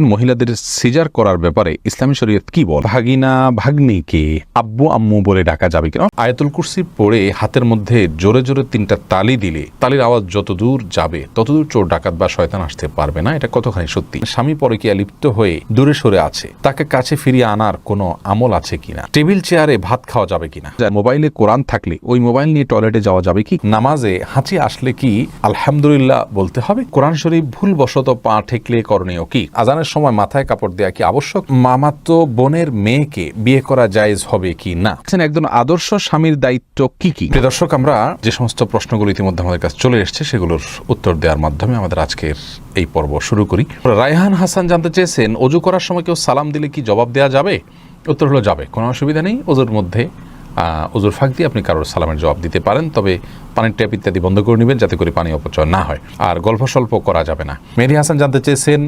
মহিলাদের সিজার করার ব্যাপারে ইসলামী শরীয়ত কি বল? ভাগিনা, ভাগ্নিকে আব্বু, আম্মু বলে ডাকা যাবে কিনা? আয়াতুল কুরসি পড়ে হাতের মধ্যে জোরে জোরে তিনটা তালি দিলে তালির আওয়াজ যত দূর যাবে ততদূর চোর, ডাকাত বা শয়তান আসতে পারবে না। এটা কতখানি সত্যি? স্বামী পরকীয়া লিপ্ত হয়ে দূরে সরে আছে। তাকে কাছে ফিরিয়ে আনার কোনো আমল আছে কিনা? টেবিল, চেয়ারে ভাত খাওয়া যাবে কিনা? মোবাইলে কোরআন থাকলে ওই মোবাইল নিয়ে টয়লেটে যাওয়া যাবে কি? নামাজে হাঁচি আসলে কি? আলহামদুলিল্লাহ বলতে হবে? কোরআন শরীফ ভুল বশত পা ঠেকলে করণীয় কি? আজানের সময় মাথায় কাপড় দেওয়া কি আবশ্যক? মামাতো বোনের মেয়েকে বিয়ে করা জায়েজ হবে কি না? একজন আদর্শ স্বামীর দায়িত্ব কি কি? দর্শক আমরা যে সমস্ত প্রশ্নগুলো ইতিমধ্যে আমাদের কাছে চলে এসেছে সেগুলোর উত্তর দেওয়ার মাধ্যমে আমাদের আজকের এই পর্ব শুরু করি। রায়হান হাসান জানতে চেয়েছেন অজু করার সময় কেউ সালাম দিলে কি জবাব দেওয়া যাবে? উত্তর হলো যাবে কোনো অসুবিধা নেই অজুর মধ্যে অজুর ফাঁক দিয়ে আপনি কারোর সালামের জবাব দিতে পারেন, তবে পানির ট্যাপ ইত্যাদি বন্ধ করে নেবেন যাতে করে পানি অপচয় না হয়। আর গল্প স্বল্প করা যাবে না। মেহরি হাসান, জানতে চেয়েছেন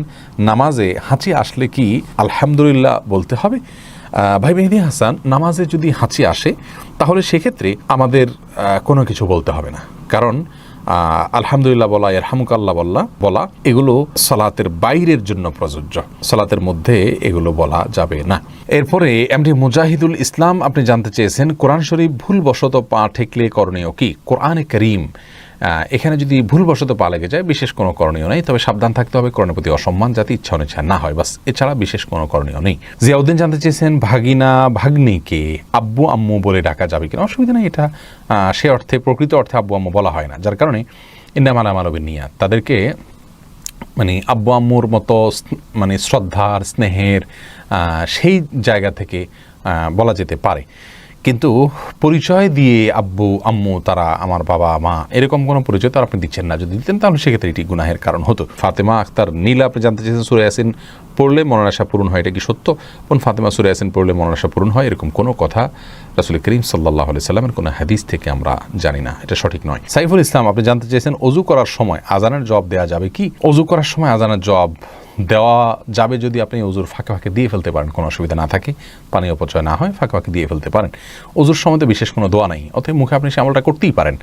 নামাজে হাঁচি আসলে কি? আলহামদুলিল্লাহ বলতে হবে। ভাই মেহেদি হাসান, নামাজে যদি হাঁচি আসে, তাহলে সেক্ষেত্রে আমাদের কোনো কিছু বলতে হবে না। কারণ আলহামদুলিল্লাহ বলা এরহামুকাল্লাহ বল্লা বলা, এগুলো সালাতের বাইরের জন্য প্রযোজ্য। সালাতের মধ্যে এগুলো বলা যাবে না। এরপরে এমডি মুজাহিদুল ইসলাম, আপনি জানতে চেয়েছেন, কোরআন শরীফ ভুলবশত পা ঠেকলে করণীয় কি? কোরআনে করিম এখানে যদি ভুলবশত পা লেগে যায়, বিশেষ কোনো করণীয় নেই। তবে সাবধান থাকতে হবে, করণের প্রতি অসম্মান যাতে ইচ্ছা অনিচ্ছা না হয়। বাস, এছাড়া বিশেষ কোনো করণীয় নেই। জিয়াউদ্দিন জানতে চেয়েছেন, ভাগিনা, ভাগ্নিকে আব্বু, আম্মু বলে ডাকা যাবে কিনা? অসুবিধা নেই, এটা সে অর্থে, প্রকৃত অর্থে আব্বু, আম্মু বলা হয় না। যার কারণে ইন্দামালা মানবের নিয়া তাদেরকে মানে আব্বু, আম্মুর মতো মানে শ্রদ্ধার, স্নেহের সেই জায়গা থেকে বলা যেতে পারে। কিন্তু পরিচয় দিয়ে আব্বু, আম্মু, তারা আমার বাবা, মা, এরকম কোনো পরিচয় তো আপনি দিচ্ছেন না। যদি দিতেন তাহলে সেক্ষেত্রে এটি গুনাহের কারণ হতো। ফাতেমা আক্তার নীলা, আপনি জানতে চেয়েছেন সুরে আসেন পড়লে মনের আশা পূরণ হয়, এটা কি সত্য? কোন ফাতেমা সুরে আসেন পড়লে মনের আশা পূরণ হয়, এরকম কোনো কথা রাসুল করিম সাল্লাহ আলি সাল্লামের কোনো হাদিস থেকে আমরা জানি না, এটা সঠিক নয়। সাইফুল ইসলাম, আপনি জানতে চেয়েছেন অজু করার সময় আজানের জবাব দেওয়া যাবে কি? অজু করার সময় আজানের জবাব দেওয়া যাবে যদি আপনি অজুর ফাঁকে ফাঁকে দিয়ে ফেলতে পারেন, কোনো অসুবিধা না থাকে, পানি অপচয় না হয়, ফাঁকে ফাঁকে দিয়ে ফেলতে পারেন। অজুর সময় বিশেষ কোনো দোয়া নেই, অতএব মুখে আপনি সে আমলটা করতেই পারেন।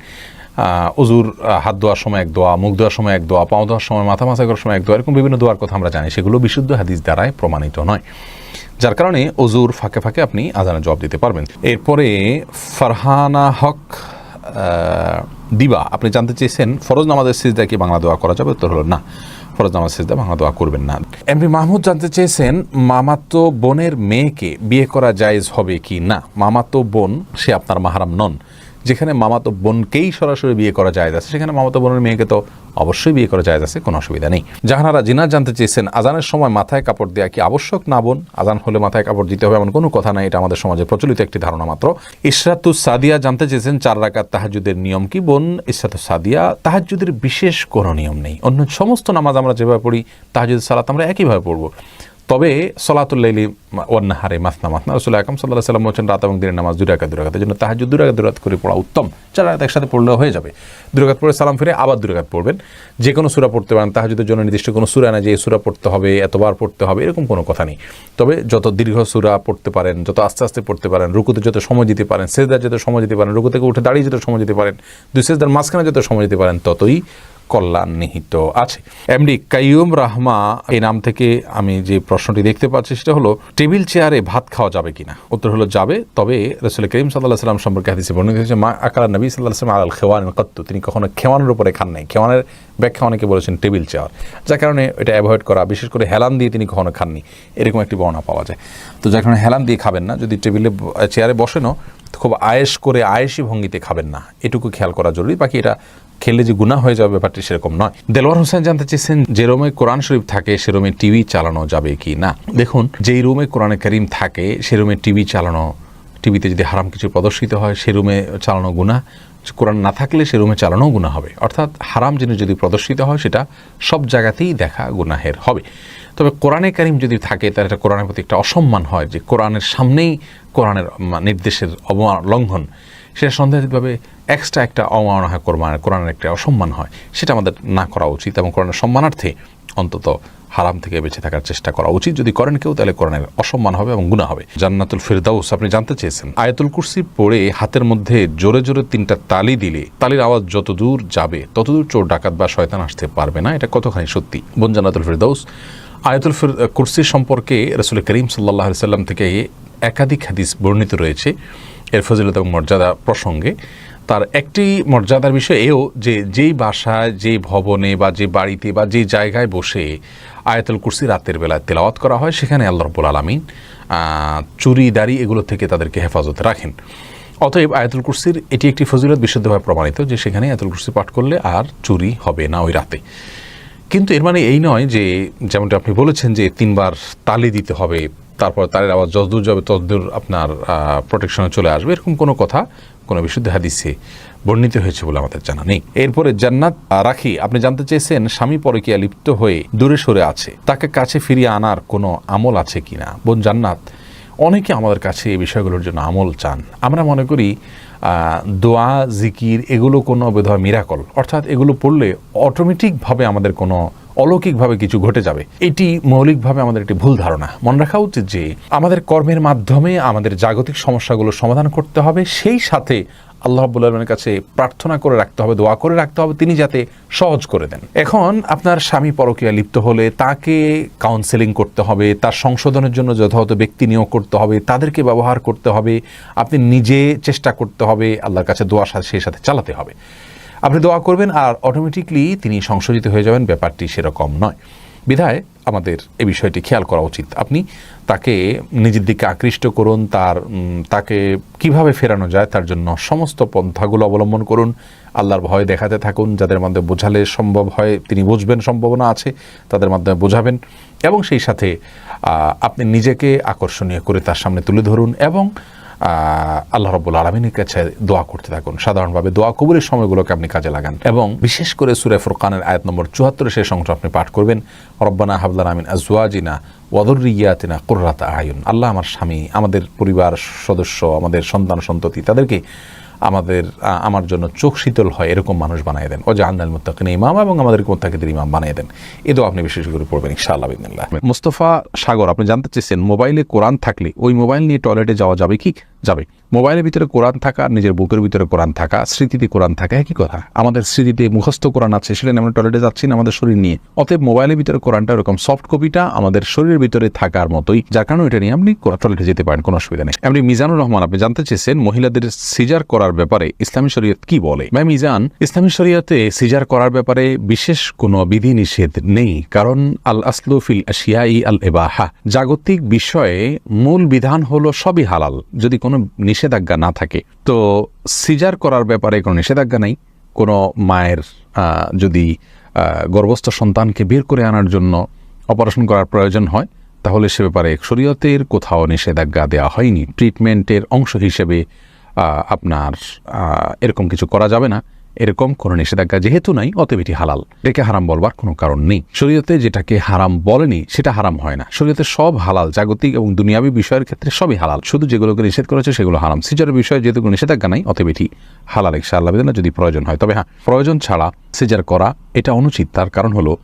অজুর হাত ধোয়ার সময় এক দোয়া, মুখ ধোয়ার সময় এক দোয়া, পাও ধোয়ার সময় মাথা মাথা করার সময় এক দোয়া, এরকম বিভিন্ন দোয়ার কথা আমরা জানি, সেগুলো বিশুদ্ধ হাদিস দ্বারাই প্রমাণিত নয়। যার কারণে অজুর ফাঁকে ফাঁকে আপনি আজানের জবাব দিতে পারবেন। এরপরে ফারহানা হক দিবা, আপনি জানতে চেয়েছেন, ফরজ নামাজের সিজদা কি বাংলা দোয়া করা যাবে? উত্তর হলো না। ফরজ নামাজ সেজদা বাংলা দোয়া করবেন না। এমপি মাহমুদ জানতে চেয়েছেন, মামাতো বোনের মেয়েকে বিয়ে করা জায়েজ হবে কি না? মামাতো বোন, সে আপনার মাহারাম নন। যেখানে মামাতো বোনকেই সরাসরি বিয়ে করা যায় আছে, সেখানে মামাতো বোনের মেয়েকে তো অবশ্যই বিয়ে করা যায় আছে, কোনো অসুবিধা নেই। জাহানারা জিনা জানতে চেয়েছেন, আজানের সময় মাথায় কাপড় দেওয়া কি আবশ্যক না বোন? আজান হলে মাথায় কাপড় দিতে হবে এমন কোনো কথা নাই, এটা আমাদের সমাজে প্রচলিত একটি ধারণা মাত্র। ইশরাতুস সাদিয়া জানতে চেয়েছেন, চার রাকাত তাহাজুদের নিয়ম কি বোন? ইশরাতুস সাদিয়া তাহাজুদের বিশেষ কোনো নিয়ম নেই। অন্য সমস্ত নামাজ আমরা যেভাবে পড়ি তাহাজুদ সালাত আমরা একইভাবে পড়ব। তবে সলাতুল্লাইলি ওয়ান্নাহারে মাসনা মাসনা। রসুল আকম সাল্লাহ সাল্লাম বলছেন, রাত এবং দিনের নামাজ দুরাকাত দুরাকাত জন্য তাহাজুদ দুরাকাত দুরাত করে পড়া উত্তম। চার রাত একসাথে পড়লেও হয়ে যাবে। দুরাকাত পড়ে সালাম ফিরে আবার দুরাকাত পড়বেন। যে কোনো সুরা পড়তে পারেন তাহাজুদের জন্য নির্দিষ্ট কোনো সুরা না যে সুরা পড়তে হবে, এতবার পড়তে হবে, এরকম কোনো কথা নেই। তবে যত দীর্ঘ সুরা পড়তে পারেন, যত আস্তে আস্তে পড়তে পারেন, রুকুতে যত সময় দিতে পারেন সেজদার যত সময় দিতে পারেন রুকু থেকে উঠে দাঁড়িয়ে যত সময় দিতে পারেন, দুই সেজদার মাঝখানে যত সময় দিতে পারেন, ততই কল্যাণ নিহিত আছে এমডি কাইয়ুম রাহমা, এই নাম থেকে আমি যে প্রশ্নটি দেখতে পাচ্ছি সেটা হলো, টেবিল চেয়ারে ভাত খাওয়া যাবে কিনা? উত্তর হলো, যাবে। তবে রসুল করিম সাল্লাহ সাল্লাম সম্পর্কে হাদিসে বর্ণিত হয়েছে, মা আকার নবী সাল্লাহ সাল্লাম আল খেওয়ান কত্তু। তিনি কখনো খেওয়ানোর উপরে খান নাই। খেওয়ানের ব্যাখ্যা অনেকে বলেছেন টেবিল চেয়ার। যার কারণে এটা অ্যাভয়েড করা, বিশেষ করে হেলান দিয়ে তিনি কখনো খাননি। এরকম একটি বর্ণনা পাওয়া যায়। তো যার কারণে হেলান দিয়ে খাবেন না। যদি টেবিলে চেয়ারে বসেনও খুব আয়েস করে আয়েসি ভঙ্গিতে খাবেন না। এটুকু খেয়াল করা জরুরি। বাকি এটা খেলে যে গুণা হয়ে যাবে ব্যাপারটি সেরকম নয়। দেলোয়ার হোসেন জানতে চেয়েছেন যে রুমে কোরআন শরীফ থাকে, সে রুমে টিভি চালানো যাবে কি না। দেখুন, যেই রুমে কোরআনে করিম থাকে, সে রুমে টিভি চালানো, টিভিতে যদি হারাম কিছু প্রদর্শিত হয়, সে রুমে চালানো গুণা কোরআন না থাকলে সে রুমে চালানো গুণা হবে। অর্থাৎ হারাম জিনিস যদি প্রদর্শিত হয়, সেটা সব জায়গাতেই দেখা গুনাহের হবে। তবে কোরআনে কারিম যদি থাকে তার একটা কোরআনের প্রতি একটা অসম্মান হয় যে কোরআনের সামনেই কোরআনের নির্দেশের অবমান লঙ্ঘন সেটা সন্দেহভাবে এক্সট্রা একটা অমাননা হয় কোরআন কোরআনের একটা অসম্মান হয়। সেটা আমাদের না করা উচিত এবং কোরআনের সম্মানার্থে অন্তত হারাম থেকে বেঁচে থাকার চেষ্টা করা উচিত। যদি করেন কেউ, তাহলে কোরআনের অসম্মান হবে এবং গুণা হবে। জান্নাতুল ফিরদাউস, আপনি জানতে চেয়েছেন? আয়াতুল কুরসি পড়ে হাতের মধ্যে জোরে জোরে তিনটা তালি দিলে তালির আওয়াজ যত দূর যাবে ততদূর চোর, ডাকাত বা শয়তান আসতে পারবে না। এটা কতখানি সত্যি? বোন জান্নাতুল ফিরদাউস, আয়াতুল ফির- কুরসি সম্পর্কে রসুল করিম সাল্লাহ সাল্লাম থেকে একাধিক হাদিস বর্ণিত রয়েছে। এর ফজিলত এবং মর্যাদা প্রসঙ্গে, তার একটি মর্যাদার বিষয় এও যে যেই বাসায় যে ভবনে বা যে বাড়িতে বা যে জায়গায় বসে আয়াতুল কুরসি রাতের বেলায় তেলাওয়াত করা হয়, সেখানে আল্লাহ রব্বুল আলমিন চুরি, দাড়ি এগুলো থেকে তাদেরকে হেফাজতে রাখেন। অতএব আয়াতুল কুরসির এটি একটি ফজিলত বিশুদ্ধভাবে প্রমাণিত যে সেখানে আয়াতুল কুরসি পাঠ করলে আর চুরি হবে না ওই রাতে। কিন্তু এর মানে এই নয় যে, যেমনটা আপনি বলেছেন যে তিনবার তালি দিতে হবে তারপর তারের আবার যতদূর যাবে ততদূর আপনার প্রোটেকশনে চলে আসবে। এরকম কোনো কথা, কোনো বিশুদ্ধ হাদিসে বর্ণিত হয়েছে বলে আমাদের জানা নেই। এরপরে জান্নাত রাখি, আপনি জানতে চেয়েছেন, স্বামী পরকীয়া লিপ্ত হয়ে দূরে সরে আছে। তাকে কাছে ফিরিয়ে আনার কোনো আমল আছে কিনা? বোন জান্নাত, অনেকে আমাদের কাছে এই বিষয়গুলোর জন্য আমল চান। আমরা মনে করি দোয়া, জিকির, এগুলো কোনো বোধহয় মিরাকল অর্থাৎ এগুলো পড়লে অটোমেটিকভাবে আমাদের কোনো অলৌকিকভাবে কিছু ঘটে যাবে। এটি মৌলিকভাবে আমাদের একটি ভুল ধারণা। মনে রাখা উচিত যে, আমাদের কর্মের মাধ্যমে আমাদের জাগতিক সমস্যাগুলো সমাধান করতে হবে, সেই সাথে আল্লাহ রাব্বুল আলমের কাছে প্রার্থনা করে রাখতে হবে, দোয়া করে রাখতে হবে, তিনি যাতে সহজ করে দেন। এখন আপনার স্বামী পরকীয়া লিপ্ত হলে তাকে কাউন্সেলিং করতে হবে, তার সংশোধনের জন্য যথাযথ ব্যক্তি নিয়োগ করতে হবে, তাদেরকে ব্যবহার করতে হবে, আপনি নিজে চেষ্টা করতে হবে, আল্লাহর কাছে দোয়া সেই সাথে চালাতে হবে। আপনি দোয়া করবেন আর অটোমেটিকলি তিনি সংশোধিত হয়ে যাবেন, ব্যাপারটি সেরকম নয়। বিধায় আমাদের এ বিষয়টি খেয়াল করা উচিত। আপনি তাকে নিজের দিকে আকৃষ্ট করুন, তার তাকে কীভাবে ফেরানো যায় তার জন্য সমস্ত পন্থাগুলো অবলম্বন করুন। আল্লাহর ভয় দেখাতে থাকুন, যাদের মাধ্যমে বোঝালে সম্ভব হয়, তিনি বুঝবেন সম্ভাবনা আছে, তাদের মাধ্যমে বোঝাবেন এবং সেই সাথে আপনি নিজেকে আকর্ষণীয় করে তার সামনে তুলে ধরুন এবং আল্লাহ রব্বুল আলমিনের কাছে দোয়া করতে থাকুন। সাধারণভাবে দোয়া কবুলের সময়গুলোকে আপনি কাজে লাগান এবং বিশেষ করে সুরে ফুরকানের আয়াত নম্বর চুয়াত্তরে সেই সংখ্যা আপনি পাঠ করবেন। রব্বানা হাবলান আমিন আজওয়াজিনা ওয়াদুরিয়াতিনা কুর্রাতা আয়ুন। আল্লাহ আমার স্বামী, আমাদের পরিবার, সদস্য, আমাদের সন্তান, সন্ততি, তাদেরকে আমাদের আমার জন্য চোখ শীতল হয়, এরকম মানুষ বানিয়ে দেন। ও জাহান্নাল মুত্তাকিন ইমাম এবং আমাদের মুত্তাকিদের ইমাম বানিয়ে দেন। এটাও আপনি বিশেষ করে পড়বেন, ইনশাআল্লাহ বিদিনিল্লাহ মুস্তফা সাগর, আপনি জানতে চেয়েছেন, মোবাইলে কোরআন থাকলে ওই মোবাইল নিয়ে টয়লেটে যাওয়া যাবে কি? যাবে। মোবাইলের ভিতরে কোরআন থাকা, নিজের বুকের ভিতরে কোরআন থাকা, স্মৃতিতে কোরআন থাকা, একই কথা। আমাদের স্মৃতিতে মুখস্থ কোরআন আছে সেটা আমরা টয়লেটে যাচ্ছি না, আমাদের শরীর নিয়ে। অতএব মোবাইলের ভিতরে কোরআনটা এরকম সফট কপিটা আমাদের শরীরের ভিতরে থাকার মতোই, যার কারণে এটা নিয়ে আপনি টয়লেটে যেতে পারেন, কোনো অসুবিধা নেই। আপনি মিজানুর রহমান, আপনি জানতে চেয়েছেন, মহিলাদের সিজার করার ব্যাপারে ইসলামী শরীয়ত কি বলে? ভাই মিজান, ইসলামী শরীয়তে সিজার করার ব্যাপারে বিশেষ কোনো বিধি নিষেধ নেই, কারণ আল আসলু ফিল আশিয়াই আল এবাহা। জাগতিক বিষয়ে মূল বিধান হলো সবই হালাল, যদি কোনো নিষেধাজ্ঞা না থাকে। তো সিজার করার ব্যাপারে কোনো নিষেধাজ্ঞা নেই। কোনো মায়ের যদি গর্ভস্থ সন্তানকে বের করে আনার জন্য অপারেশন করার প্রয়োজন হয়, তাহলে সে ব্যাপারে শরীয়তের কোথাও নিষেধাজ্ঞা দেওয়া হয়নি। ট্রিটমেন্টের অংশ হিসেবে আপনার এরকম কিছু করা যাবে না। এরকম কোনো নিষেধাজ্ঞা যেহেতু নাই, অতএব এটি হালাল। এটাকে হারাম বলবার কোনো কারণ নেই। শরীয়তে যেটাকে হারাম বলেনি, সেটা হারাম হয় না। শরীয়তে সব হালাল, জাগতিক এবং দুনিয়াবী বিষয়ের ক্ষেত্রে সবই হালাল। শুধু যেগুলোকে নিষেধ করেছে, সেগুলো হারাম। সিজারের বিষয়ে যেহেতু কোনো নিষেধাজ্ঞা নাই, অতএব এটি হালাল, ইনশাআল্লাহ। বিধানে যদি প্রয়োজন হয়, তবে হ্যাঁ প্রয়োজন ছাড়া সিজার করা এটা অনুচিত। তার কারণ হলো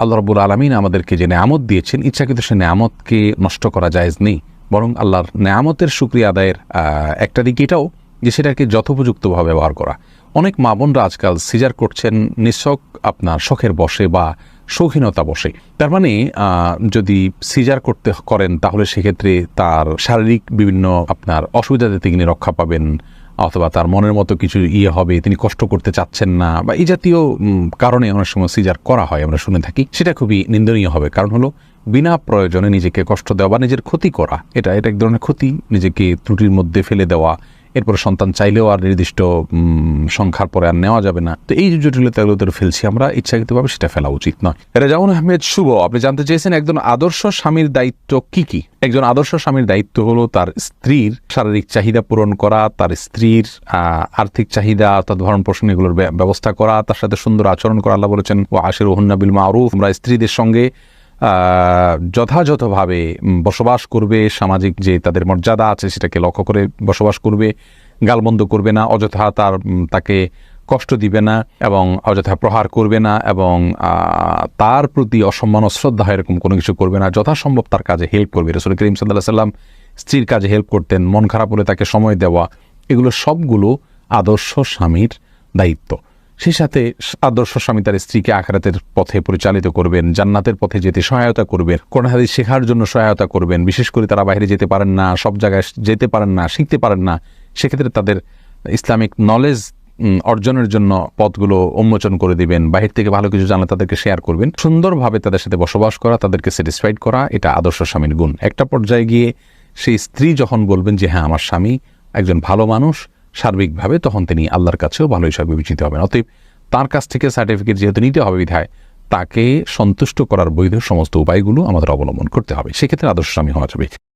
আল্লাহ রবুল আলমিন আমাদেরকে যে নেয়ামত দিয়েছেন, ইচ্ছাকৃত সে নেয়ামতকে নষ্ট করা জায়েজ নেই। বরং আল্লাহর নেয়ামতের সুক্রিয়া আদায়ের একটা দিক এটাও যে সেটাকে যথোপযুক্তভাবে ব্যবহার করা। অনেক মা বোনরা আজকাল সিজার করছেন, নিঃশক আপনার শখের বসে বা শৌখিনতা বসে। তার মানে যদি সিজার করতে করেন তাহলে সেক্ষেত্রে তার শারীরিক বিভিন্ন আপনার অসুবিধাতে তিনি রক্ষা পাবেন, অথবা তার মনের মতো কিছু ইয়ে হবে, তিনি কষ্ট করতে চাচ্ছেন না, বা এই জাতীয় কারণে অনেক সময় সিজার করা হয়, আমরা শুনে থাকি। সেটা খুবই নিন্দনীয় হবে। কারণ হলো বিনা প্রয়োজনে নিজেকে কষ্ট দেওয়া বা নিজের ক্ষতি করা, এটা এটা এক ধরনের ক্ষতি, নিজেকে ত্রুটির মধ্যে ফেলে দেওয়া, এরপরে সন্তান চাইলেও আর নির্দিষ্ট সংখ্যার পরে আর নেওয়া যাবে না। তো এই জটিলতাগুলো ফেলছি আমরা, ইচ্ছাকৃতভাবে সেটা ফেলা উচিত নয়। রেজাউন আহমেদ শুভ, আপনি জানতে চেয়েছেন একজন আদর্শ স্বামীর দায়িত্ব কি কি? একজন আদর্শ স্বামীর দায়িত্ব হলো তার স্ত্রীর শারীরিক চাহিদা পূরণ করা, তার স্ত্রীর আর্থিক চাহিদা, অর্থাৎ ভরণ পোষণ এগুলোর ব্য- ব্যবস্থা করা, তার সাথে সুন্দর আচরণ করা। আল্লাহ বলেছেন ও আশের ওহন্না বিল মারুফ। আমরা স্ত্রীদের সঙ্গে যথাযথভাবে বসবাস করবে, সামাজিক যে তাদের মর্যাদা আছে সেটাকে লক্ষ্য করে বসবাস করবে গালবন্ধ করবে না, অযথা তার তাকে কষ্ট দিবে না এবং অযথা প্রহার করবে না এবং তার প্রতি অসম্মান অশ্রদ্ধা এরকম কোনো কিছু করবে না। যথাসম্ভব তার কাজে হেল্প করবে। রসুল করিম সাল্লাহ সাল্লাম স্ত্রীর কাজে হেল্প করতেন, মন খারাপ হলে তাকে সময় দেওয়া। এগুলো সবগুলো আদর্শ স্বামীর দায়িত্ব। সেই সাথে আদর্শ স্বামী তার স্ত্রীকে আখরাতের পথে পরিচালিত করবেন, জান্নাতের পথে যেতে সহায়তা করবেন কোন হাদিস শেখার জন্য সহায়তা করবেন, বিশেষ করে তারা বাইরে যেতে পারেন না, সব জায়গায় যেতে পারেন না, শিখতে পারেন না, সেক্ষেত্রে তাদের ইসলামিক নলেজ অর্জনের জন্য পথগুলো উন্মোচন করে দিবেন, বাহির থেকে ভালো কিছু জানলে তাদেরকে শেয়ার করবেন, সুন্দরভাবে তাদের সাথে বসবাস করা, তাদেরকে স্যাটিসফাইড করা, এটা আদর্শ স্বামীর গুণ। একটা পর্যায়ে গিয়ে সেই স্ত্রী যখন বলবেন যে হ্যাঁ আমার স্বামী একজন ভালো মানুষ সার্বিকভাবে তখন তিনি আল্লাহর কাছেও ভালো হিসাবে বিবেচিত হবেন। অতএব তার কাছ থেকে সার্টিফিকেট যেহেতু নিতে হবে বিধায়, তাকে সন্তুষ্ট করার বৈধ সমস্ত উপায়গুলো আমাদের অবলম্বন করতে হবে। সেক্ষেত্রে আদর্শ স্বামী হওয়া যাবে।